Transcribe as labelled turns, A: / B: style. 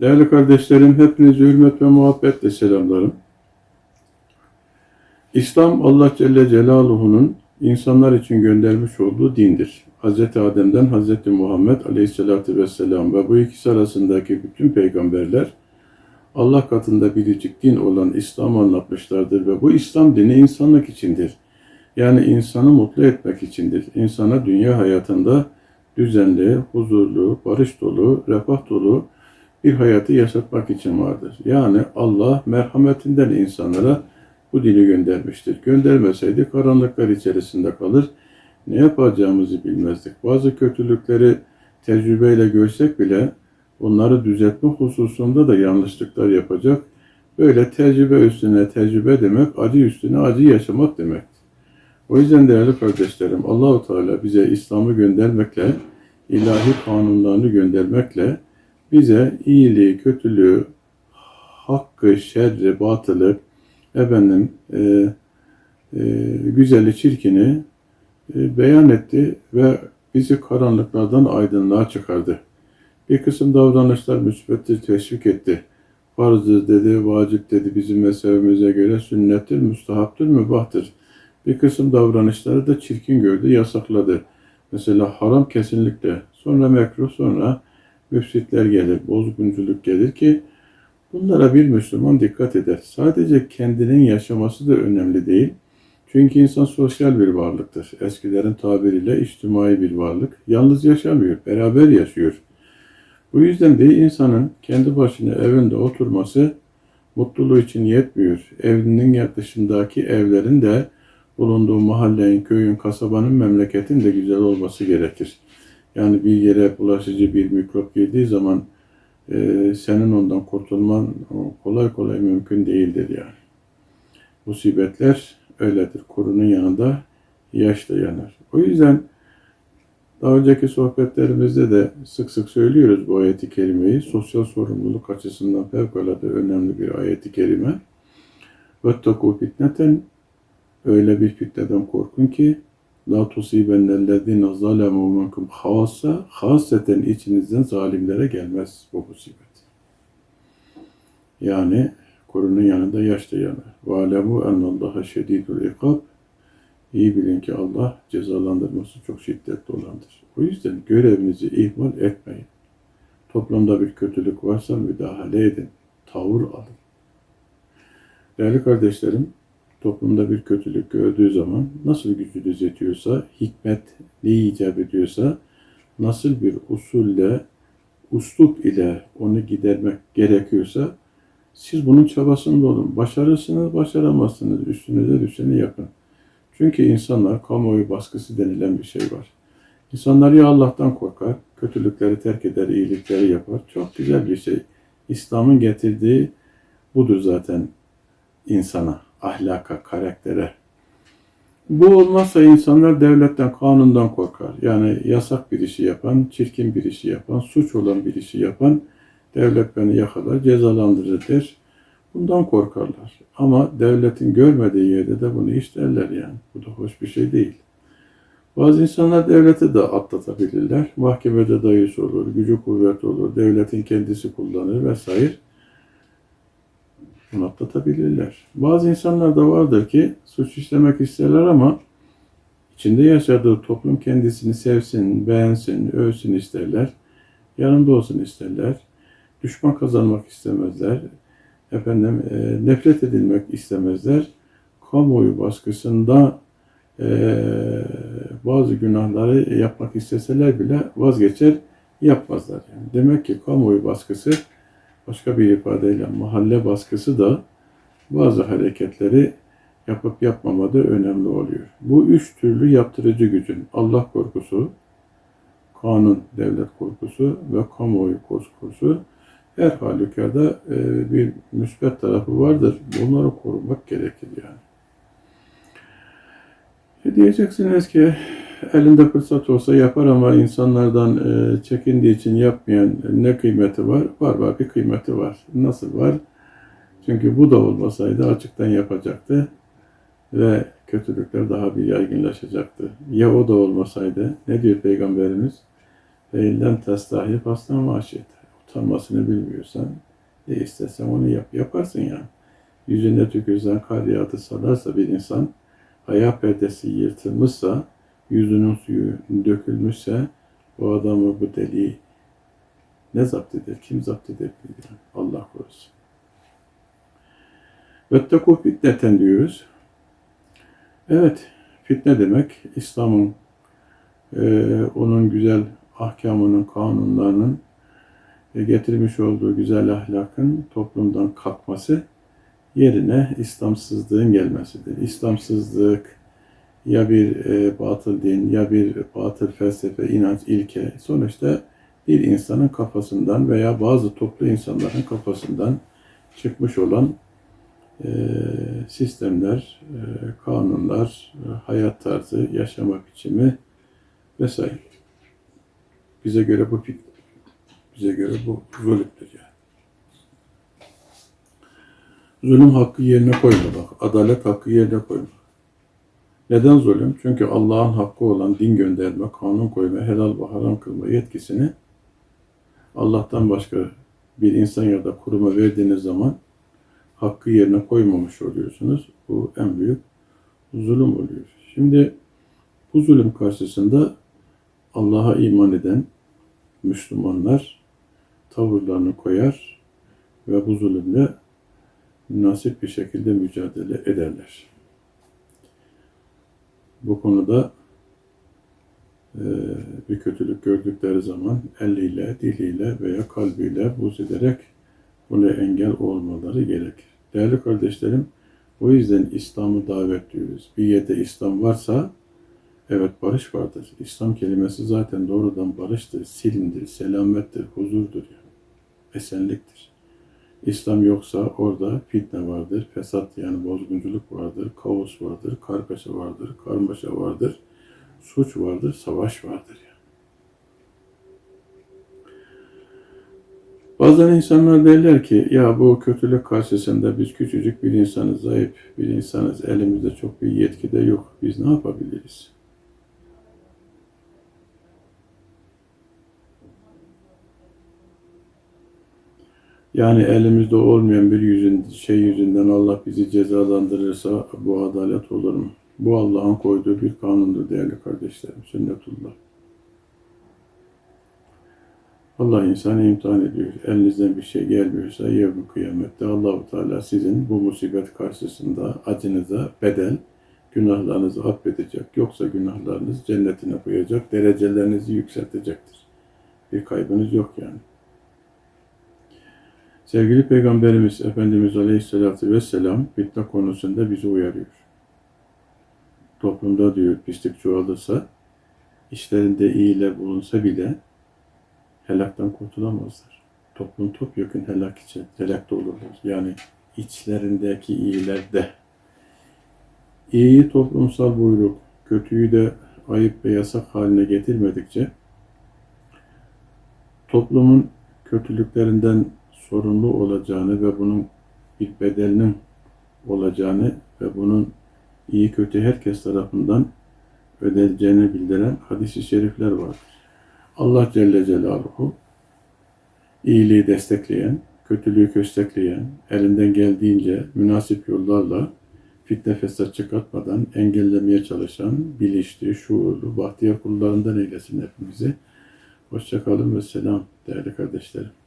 A: Değerli kardeşlerim, hepinizi hürmet ve muhabbetle selamlarım. İslam Allah Celle Celaluhu'nun insanlar için göndermiş olduğu dindir. Hz. Adem'den Hz. Muhammed Aleyhisselatü Vesselam ve bu ikisi arasındaki bütün peygamberler Allah katında biricik din olan İslam anlatmışlardır ve bu İslam dini insanlık içindir. Yani insanı mutlu etmek içindir. İnsana dünya hayatında düzenli, huzurlu, barış dolu, refah dolu bir hayatı yaşatmak için vardır. Yani Allah merhametinden insanlara bu dini göndermiştir. Göndermeseydi karanlıklar içerisinde kalır, ne yapacağımızı bilmezdik. Bazı kötülükleri tecrübeyle görsek bile bunları düzeltme hususunda da yanlışlıklar yapacak. Böyle tecrübe üstüne tecrübe demek, acı üstüne acı yaşamak demek. O yüzden değerli kardeşlerim, Allahu Teala bize İslam'ı göndermekle, ilahi kanunlarını göndermekle bize iyiliği, kötülüğü, hakkı, şerri, batılı, efendim, e, e, güzeli, çirkini e, beyan etti ve bizi karanlıklardan aydınlığa çıkardı. Bir kısım davranışlar müsbettir, teşvik etti. Farzdır dedi, vacip dedi, bizim mezhebimize göre sünnettir, müstahaptır, mübahtır. Bir kısım davranışları da çirkin gördü, yasakladı. Mesela haram kesinlikle, sonra mekruh, sonra müfsitler gelir, bozgunculuk gelir ki bunlara bir Müslüman dikkat eder. Sadece kendinin yaşaması da önemli değil. Çünkü insan sosyal bir varlıktır. Eskilerin tabiriyle içtimai bir varlık. Yalnız yaşamıyor, beraber yaşıyor. Bu yüzden bir insanın kendi başına evinde oturması mutluluğu için yetmiyor. Evinin dışındaki evlerin de bulunduğu mahallenin, köyün, kasabanın, memleketin de güzel olması gerekir. Yani bir yere bulaşıcı bir mikrop girdiği zaman e, senin ondan kurtulman kolay kolay mümkün değildir yani. Musibetler öyledir. Kurunun yanında yaş da yanar. O yüzden daha önceki sohbetlerimizde de sık sık söylüyoruz bu ayeti kerimeyi. Sosyal sorumluluk açısından fevkalade önemli bir ayeti kerime. Vettakû fitneten öyle bir fitneden korkun ki La tusibennellezine zalemu minkum hassa haseten içinizden zalimlere gelmez bu musibet. Yani korunun yanında yaş da yanar. Ve alemu ennallaha şedidul ikab. İyi bilin ki Allah cezalandırması çok şiddetli olandır. O yüzden görevinizi ihmal etmeyin. Toplumda bir kötülük varsa müdahale edin. Tavır alın. Değerli kardeşlerim, toplumda bir kötülük gördüğü zaman nasıl gücünüz yetiyorsa, hikmet neyi icap ediyorsa, nasıl bir usulle, uslup ile onu gidermek gerekiyorsa, siz bunun çabasında olun. Başarırsınız, başaramazsınız. Üstünüze düşeni yapın. Çünkü insanlar kamuoyu baskısı denilen bir şey var. İnsanlar ya Allah'tan korkar, kötülükleri terk eder, iyilikleri yapar. Çok güzel bir şey. İslam'ın getirdiği budur zaten insana ahlaka, karaktere. Bu olmazsa insanlar devletten, kanundan korkar. Yani yasak bir işi yapan, çirkin bir işi yapan, suç olan bir işi yapan devlet beni yakalar, cezalandırır der. Bundan korkarlar. Ama devletin görmediği yerde de bunu işlerler yani. Bu da hoş bir şey değil. Bazı insanlar devleti de atlatabilirler. Mahkemede dayısı olur, gücü kuvvet olur, devletin kendisi kullanır vesaire bunu atlatabilirler. Bazı insanlar da vardır ki suç işlemek isterler ama içinde yaşadığı toplum kendisini sevsin, beğensin, övsün isterler. Yanında olsun isterler. Düşman kazanmak istemezler. Efendim e, nefret edilmek istemezler. Kamuoyu baskısında e, bazı günahları yapmak isteseler bile vazgeçer, yapmazlar. Yani demek ki kamuoyu baskısı başka bir ifadeyle mahalle baskısı da bazı hareketleri yapıp yapmamada önemli oluyor. Bu üç türlü yaptırıcı gücün Allah korkusu, kanun, devlet korkusu ve kamuoyu korkusu her halükarda e, bir müsbet tarafı vardır. Bunları korumak gerekir yani. E diyeceksiniz ki elinde fırsat olsa yapar ama insanlardan e, çekindiği için yapmayan ne kıymeti var? Var var bir kıymeti var. Nasıl var? Çünkü bu da olmasaydı açıktan yapacaktı ve kötülükler daha bir yaygınlaşacaktı. Ya o da olmasaydı ne diyor Peygamberimiz? Feilden testahi pastan maşiyet. utanmasını bilmiyorsan ne istersen onu yap. Yaparsın yani. Yüzüne tükürsen kar yağdı salarsa bir insan ayağı perdesi yırtılmışsa yüzünün suyu dökülmüşse o adamı bu deliği ne zapt eder? Kim zapt edebilir? Allah korusun. Vettekû fitneten diyoruz. Evet, fitne demek İslam'ın e, onun güzel ahkamının, kanunlarının e, getirmiş olduğu güzel ahlakın toplumdan kalkması yerine İslamsızlığın gelmesidir. İslamsızlık ya bir e, batıl din ya bir batıl felsefe, inanç, ilke sonuçta bir insanın kafasından veya bazı toplu insanların kafasından çıkmış olan e, sistemler, e, kanunlar, e, hayat tarzı, yaşama biçimi vesaire. Bize göre bu bize göre bu zulümdür yani. Zulüm hakkı yerine koymamak, adalet hakkı yerine koymak. Neden zulüm? Çünkü Allah'ın hakkı olan din gönderme, kanun koyma, helal ve haram kılma yetkisini Allah'tan başka bir insan ya da kuruma verdiğiniz zaman hakkı yerine koymamış oluyorsunuz. Bu en büyük zulüm oluyor. Şimdi bu zulüm karşısında Allah'a iman eden Müslümanlar tavırlarını koyar ve bu zulümle münasip bir şekilde mücadele ederler. Bu konuda e, bir kötülük gördükleri zaman eliyle, diliyle veya kalbiyle buz ederek buna engel olmaları gerekir. Değerli kardeşlerim, o yüzden İslam'ı davet diyoruz. Bir yerde İslam varsa evet barış vardır. İslam kelimesi zaten doğrudan barıştır, silindir, selamettir, huzurdur yani. Esenliktir. İslam yoksa orada fitne vardır, fesat yani bozgunculuk vardır, kaos vardır, kargaşa vardır, karmaşa vardır, suç vardır, savaş vardır yani. Bazen insanlar derler ki ya bu kötülük karşısında biz küçücük bir insanız, zayıf bir insanız, elimizde çok bir yetki de yok. Biz ne yapabiliriz? Yani elimizde olmayan bir yüzün, şey yüzünden Allah bizi cezalandırırsa bu adalet olur mu? Bu Allah'ın koyduğu bir kanundur değerli kardeşlerim. Sünnetullah. Allah insanı imtihan ediyor. Elinizden bir şey gelmiyorsa yarın kıyamette Allahu Teala sizin bu musibet karşısında acınıza bedel, günahlarınızı affedecek. Yoksa günahlarınız cennetine koyacak, derecelerinizi yükseltecektir. Bir kaybınız yok yani. Sevgili Peygamberimiz Efendimiz Aleyhisselatü Vesselam fitne konusunda bizi uyarıyor. Toplumda diyor pislik çoğalırsa, işlerinde iyiler bulunsa bile helaktan kurtulamazlar. Toplum topyekun helak için helakta olurlar. Yani içlerindeki iyiler de. İyiyi toplumsal buyruk, kötüyü de ayıp ve yasak haline getirmedikçe toplumun kötülüklerinden sorumlu olacağını ve bunun bir bedelinin olacağını ve bunun iyi kötü herkes tarafından ödeneceğini bildiren hadis-i şerifler vardır. Allah Celle Celaluhu iyiliği destekleyen, kötülüğü köstekleyen, elinden geldiğince münasip yollarla fitne fesat çıkartmadan engellemeye çalışan bilinçli, şuurlu, bahtiyar kullarından eylesin hepimizi. Hoşçakalın ve selam değerli kardeşlerim.